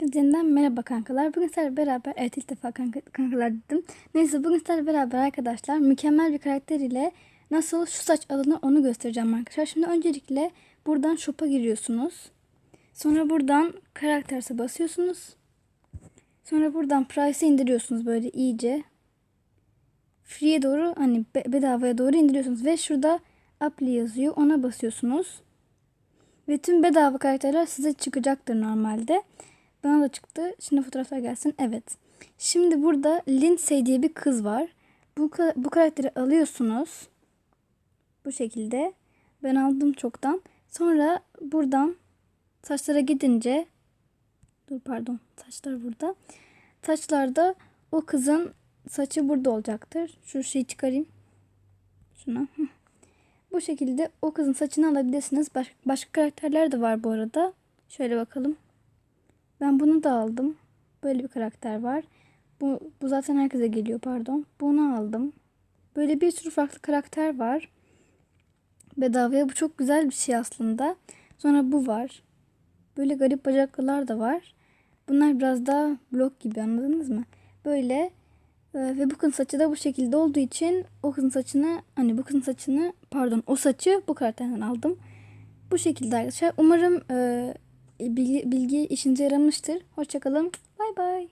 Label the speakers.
Speaker 1: Hepinizden merhaba kankalar. Bugün sizlerle beraber, evet ilk defa kanka, kankalar dedim. Neyse bugün sizlerle beraber arkadaşlar mükemmel bir karakter ile nasıl şu saç alınır onu göstereceğim arkadaşlar. Şimdi öncelikle buradan shop'a giriyorsunuz. Sonra buradan karakterse basıyorsunuz. Sonra buradan price'ı indiriyorsunuz böyle iyice. Free'ye doğru hani be- bedavaya doğru indiriyorsunuz ve şurada apply yazıyor ona basıyorsunuz. Ve tüm bedava karakterler size çıkacaktır normalde. Bana da çıktı. Şimdi fotoğraflar gelsin. Evet. Şimdi burada Lindsay diye bir kız var. Bu, bu karakteri alıyorsunuz. Bu şekilde. Ben aldım çoktan. Sonra buradan saçlara gidince dur pardon saçlar burada. Saçlarda o kızın saçı burada olacaktır. Şu şeyi çıkarayım. Şuna. Bu şekilde o kızın saçını alabilirsiniz. Baş- başka karakterler de var bu arada. Şöyle bakalım. Ben bunu da aldım. Böyle bir karakter var. Bu, bu zaten herkese geliyor pardon. Bunu aldım. Böyle bir sürü farklı karakter var. Bedavaya bu çok güzel bir şey aslında. Sonra bu var. Böyle garip bacaklılar da var. Bunlar biraz daha blok gibi anladınız mı? Böyle ee, ve bu kızın saçı da bu şekilde olduğu için o kızın saçını hani bu kızın saçını pardon o saçı bu karakterden aldım. Bu şekilde arkadaşlar. Umarım e, bilgi, bilgi işinize yaramıştır. Hoşçakalın. Bay bay.